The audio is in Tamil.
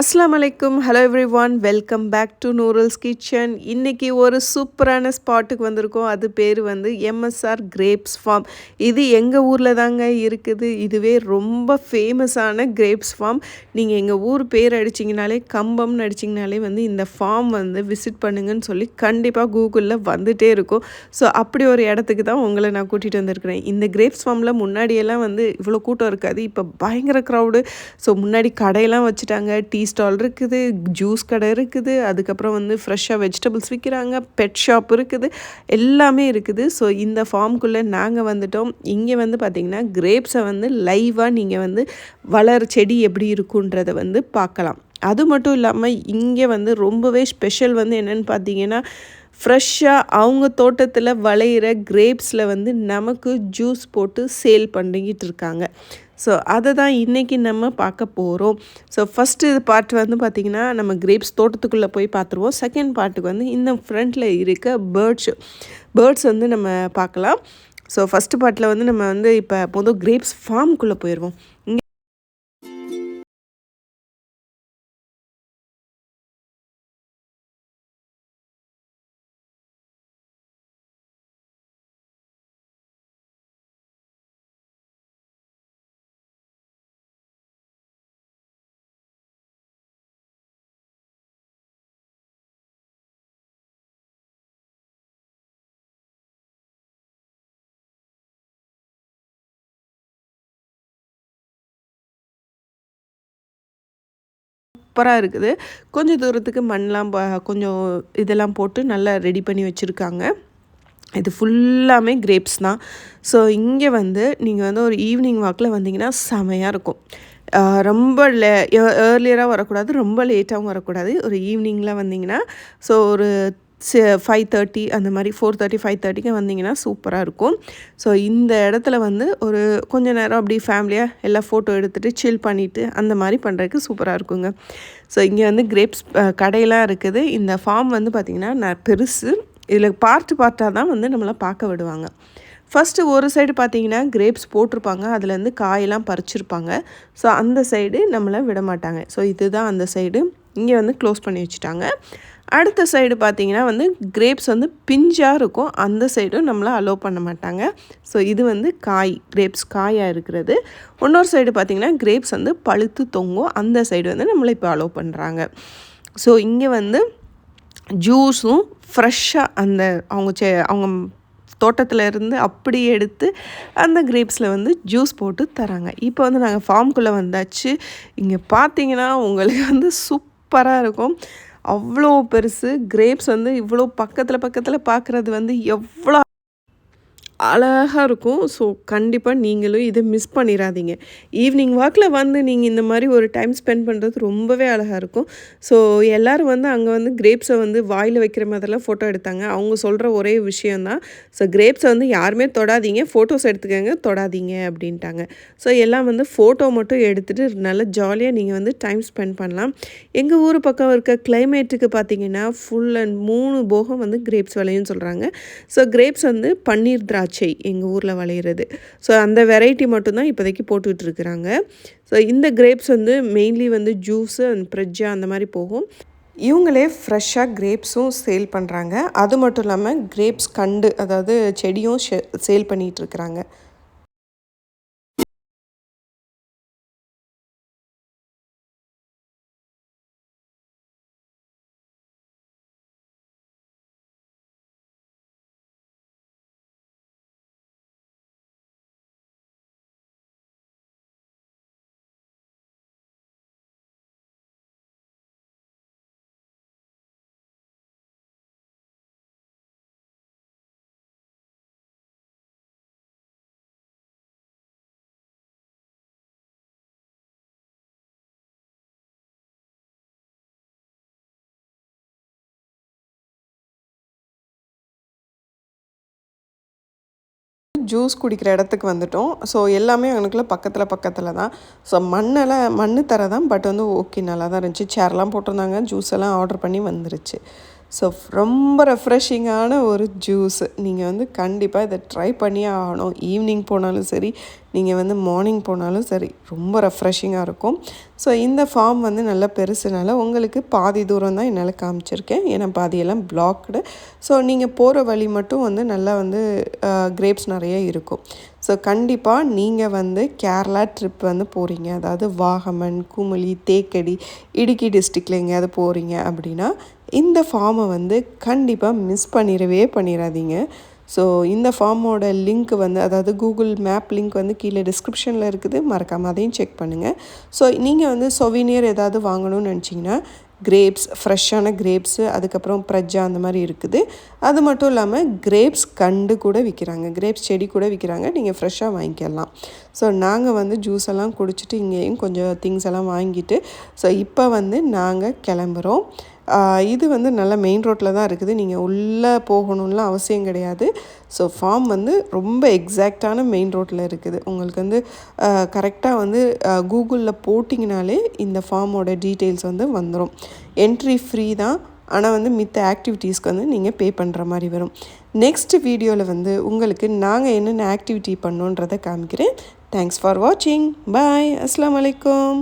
அஸ்லாம் அலைக்கும் hello everyone welcome back to நூரல்ஸ் kitchen இன்றைக்கி ஒரு சூப்பரான ஸ்பாட்டுக்கு வந்திருக்கோம். அது பேர் வந்து எம்எஸ்ஆர் கிரேப்ஸ் ஃபார்ம் இது எங்கள் ஊரில் தாங்க இருக்குது? இதுவே ரொம்ப ஃபேமஸான கிரேப்ஸ் ஃபார்ம் நீங்கள் எங்கள் ஊர் பேர் அடிச்சிங்கனாலே கம்பம்னு அடிச்சிங்கனாலே வந்து இந்த ஃபார்ம் வந்து விசிட் பண்ணுங்கன்னு சொல்லி கண்டிப்பாக கூகுளில் வந்துகிட்டே இருக்கும். ஸோ அப்படி ஒரு இடத்துக்கு தான் உங்களை நான் கூட்டிகிட்டு வந்திருக்கிறேன். இந்த கிரேப்ஸ் ஃபார்மில் முன்னாடியெல்லாம் வந்து இவ்வளோ கூட்டம் இருக்காது. இப்போ பயங்கர க்ரௌடு ஸோ முன்னாடி கடையெல்லாம் வச்சுட்டாங்க. டீ ஸ்டால் இருக்குது ஜூஸ் கடை இருக்குது அதுக்கப்புறம் வந்து ஃப்ரெஷ்ஷாக வெஜிடபிள்ஸ் விற்கிறாங்க பெட் ஷாப் இருக்குது எல்லாமே இருக்குது. ஸோ இந்த ஃபார்ம்குள்ளே நாங்கள் வந்துட்டோம். இங்கே வந்து பார்த்திங்கன்னா கிரேப்ஸை வந்து லைவாக நீங்கள் வந்து வளர் செடி எப்படி இருக்குன்றதை வந்து பார்க்கலாம். அது மட்டும் இல்லாமல் இங்கே வந்து ரொம்பவே ஸ்பெஷல் வந்து என்னென்னு பார்த்தீங்கன்னா ஃப்ரெஷ்ஷாக அவங்க தோட்டத்தில் விளையிற கிரேப்ஸில் வந்து நமக்கு ஜூஸ் போட்டு சேல் பண்ணிக்கிட்டு இருக்காங்க. ஸோ அதை தான் இன்றைக்கி நம்ம பார்க்க போகிறோம் ஸோ ஃபஸ்ட்டு பார்ட் வந்து பார்த்திங்கன்னா நம்ம கிரேப்ஸ் தோட்டத்துக்குள்ளே போய் பார்த்துருவோம். செகண்ட் பார்ட்டுக்கு வந்து இந்த ஃப்ரண்ட்டில் இருக்க பேர்ட்ஸ் பேர்ட்ஸ் வந்து நம்ம பார்க்கலாம். ஸோ ஃபஸ்ட்டு பார்ட்டில் வந்து நம்ம வந்து இப்போ பொதுவாக கிரேப்ஸ் ஃபார்முக்குள்ளே போயிடுவோம் சூப்பராக இருக்குது. கொஞ்சம் தூரத்துக்கு மண்ணெலாம் கொஞ்சம் இதெல்லாம் போட்டு நல்லா ரெடி பண்ணி வச்சுருக்காங்க. இது ஃபுல்லாமே கிரேப்ஸ் தான். ஸோ இங்கே வந்து நீங்கள் வந்து ஒரு ஈவினிங் வாக்கில் வந்தீங்கன்னா செமையாக இருக்கும். ரொம்ப லே ஏர்லியராக வரக்கூடாது ரொம்ப லேட்டாகவும் வரக்கூடாது. ஒரு ஈவினிங்கில் வந்தீங்கன்னா ஸோ ஒரு ஃபைவ் தேர்ட்டி அந்த மாதிரி ஃபோர் தேர்ட்டி ஃபைவ் தேர்ட்டிக்கு வந்தீங்கன்னா சூப்பராக இருக்கும். ஸோ இந்த இடத்துல வந்து ஒரு கொஞ்ச நேரம் அப்படி ஃபேமிலியாக எல்லாம் ஃபோட்டோ எடுத்துகிட்டு சில் பண்ணிவிட்டு அந்த மாதிரி பண்ணுறதுக்கு சூப்பராக இருக்குங்க. ஸோ இங்கே வந்து கிரேப்ஸ் கடையெல்லாம் இருக்குது. இந்த ஃபார்ம் வந்து பார்த்திங்கன்னா நான் பெருசு. இதில் பார்ட்டு பார்ட்டாக தான் வந்து நம்மளை பார்க்க விடுவாங்க. ஃபஸ்ட்டு ஒரு சைடு பார்த்தீங்கன்னா கிரேப்ஸ் போட்டிருப்பாங்க. அதுலேருந்து காயெல்லாம் பறிச்சிருப்பாங்க. ஸோ அந்த சைடு நம்மளை விட மாட்டாங்க. ஸோ இதுதான் அந்த சைடு இங்கே வந்து க்ளோஸ் பண்ணி வச்சுட்டாங்க. அடுத்த சைடு பார்த்தீங்கன்னா வந்து கிரேப்ஸ் வந்து பிஞ்சாக இருக்கும். அந்த சைடும் நம்மளை அலோவ் பண்ண மாட்டாங்க. ஸோ இது வந்து காய் கிரேப்ஸ் காயாக இருக்கிறது. இன்னொரு சைடு பார்த்திங்கன்னா கிரேப்ஸ் வந்து பழுத்து தொங்கும். அந்த சைடு வந்து நம்மளை இப்போ அலோவ் பண்ணுறாங்க ஸோ இங்கே வந்து ஜூஸும் ஃப்ரெஷ்ஷாக அந்த அவங்க செ அவங்க தோட்டத்தில் இருந்து அப்படி எடுத்து அந்த கிரேப்ஸில் வந்து ஜூஸ் போட்டு தராங்க. இப்போ வந்து நாங்கள் ஃபார்ம்குள்ளே வந்தாச்சு. இங்கே பார்த்தீங்கன்னா உங்களுக்கு வந்து சூப்பராக இருக்கும். அவ்வளோ பெருசு கிரேப்ஸ் வந்து இவ்வளோ பக்கத்தில் பக்கத்தில் பார்க்குறது வந்து எவ்வளோ அழகாக இருக்கும். ஸோ கண்டிப்பாக நீங்களும் இதை மிஸ் பண்ணிடாதீங்க ஈவினிங் வாக்கில் வந்து நீங்கள் இந்த மாதிரி ஒரு டைம் ஸ்பெண்ட் பண்ணுறது ரொம்பவே அழகாக இருக்கும். ஸோ எல்லோரும் வந்து அங்கே வந்து கிரேப்ஸை வந்து வாயில் வைக்கிற மாதிரிலாம் ஃபோட்டோ எடுத்தாங்க. அவங்க சொல்கிற ஒரே விஷயந்தான் ஸோ கிரேப்ஸை வந்து யாருமே தொடாதீங்க. ஃபோட்டோஸ் எடுத்துக்கோங்க தொடாதீங்க அப்படின்ட்டாங்க. ஸோ எல்லாம் வந்து ஃபோட்டோ மட்டும் எடுத்துகிட்டு நல்லா ஜாலியாக நீங்கள் வந்து டைம் ஸ்பெண்ட் பண்ணலாம். எங்கள் ஊர் பக்கம் இருக்க கிளைமேட்டுக்கு பார்த்தீங்கன்னா ஃபுல் அண்ட் மூணு போகம் வந்து கிரேப்ஸ் விளையும் சொல்கிறாங்க ஸோ கிரேப்ஸ் வந்து பன்னீர் திராட்சை பச்சை எங்கள் ஊரில் விளையிறது. ஸோ அந்த வெரைட்டி மட்டும்தான் இப்போதைக்கு போட்டுக்கிட்டு இருக்கிறாங்க ஸோ இந்த கிரேப்ஸ் வந்து மெயின்லி வந்து ஜூஸு அண்ட் ஃப்ரிட்ஜா அந்த மாதிரி போகும். இவங்களே ஃப்ரெஷ்ஷாக கிரேப்ஸும் சேல் பண்ணுறாங்க அது மட்டும் இல்லாமல் கிரேப்ஸ் கண்டு அதாவது செடியும் சேல் பண்ணிகிட்ருக்குறாங்க ஜூஸ் குடிக்கிற இடத்துக்கு வந்துட்டோம். ஸோ எல்லாமே அங்கனுக்குள்ள பக்கத்தில் பக்கத்தில் தான். ஸோ மண்ணெல்லாம் மண் தர தான் பட் வந்து ஓகே நல்லா தான் இருந்துச்சு சேர்லாம் போட்டிருந்தாங்க. ஜூஸ் எல்லாம் ஆர்டர் பண்ணி வந்துருச்சு. ஸோ ரொம்ப ரெஃப்ரெஷிங்கான ஒரு ஜூஸ் நீங்கள் வந்து கண்டிப்பாக இதை ட்ரை பண்ணியே ஆகணும். ஈவினிங் போனாலும் சரி நீங்கள் வந்து மார்னிங் போனாலும் சரி ரொம்ப ரெஃப்ரெஷிங்காக இருக்கும். ஸோ இந்த ஃபார்ம் வந்து நல்லா பெருசுனால உங்களுக்கு பாதி தூரம் தான் என்னால் காமிச்சிருக்கேன். ஏன்னா பாதியெல்லாம் பிளாக்டு ஸோ நீங்கள் போகிற வழி மட்டும் வந்து நல்லா வந்து கிரேப்ஸ் நிறைய இருக்கும். ஸோ கண்டிப்பாக நீங்கள் வந்து கேரளா ட்ரிப் வந்து போகிறீங்க அதாவது வாகமன் குமுளி தேக்கடி இடுக்கி டிஸ்ட்ரிக்டில் எங்கேயாவது போகிறீங்க அப்படின்னா இந்த ஃபார்மை வந்து கண்டிப்பாக மிஸ் பண்ணிடவே பண்ணிடாதீங்க ஸோ இந்த ஃபார்மோட லிங்க் வந்து அதாவது கூகுள் மேப் லிங்க் வந்து கீழே டிஸ்கிரிப்ஷனில் இருக்குது. மறக்காமல் அதையும் செக் பண்ணுங்கள் ஸோ நீங்கள் வந்து சொவினியர் ஏதாவது வாங்கணும்னு நினச்சிங்கன்னா கிரேப்ஸ் ஃப்ரெஷ்ஷான கிரேப்ஸு அதுக்கப்புறம் ப்ரஜ்ஜா அந்த மாதிரி இருக்குது. அது மட்டும் இல்லாமல் கிரேப்ஸ் கண்டு கூட விற்கிறாங்க கிரேப்ஸ் செடி கூட விற்கிறாங்க நீங்கள் ஃப்ரெஷ்ஷாக வாங்கிக்கலாம். ஸோ நாங்கள் வந்து ஜூஸ் எல்லாம் குடிச்சிட்டு இங்கேயும் கொஞ்சம் திங்ஸ் எல்லாம் வாங்கிட்டு ஸோ இப்போ வந்து நாங்கள் கிளம்புறோம். இது வந்து நல்லா மெயின் ரோட்டில் தான் இருக்குது. நீங்கள் உள்ளே போகணும்லாம் அவசியம் கிடையாது. ஸோ ஃபார்ம் வந்து ரொம்ப எக்ஸாக்டான மெயின் ரோட்டில் இருக்குது. உங்களுக்கு வந்து கரெக்டாக வந்து கூகுளில் போட்டிங்கனாலே இந்த ஃபார்மோட டீட்டெயில்ஸ் வந்து வந்துடும் என்ட்ரி ஃப்ரீ தான். ஆனால் வந்து மித்த ஆக்டிவிட்டீஸ்க்கு வந்து நீங்கள் பே பண்ணுற மாதிரி வரும். நெக்ஸ்ட் வீடியோவில் வந்து உங்களுக்கு நாங்கள் என்னென்ன ஆக்டிவிட்டி பண்ணோன்றதை காமிக்கிறேன். தேங்க்ஸ் ஃபார் வாட்சிங் பாய் அஸ்லாம் வலைக்கம்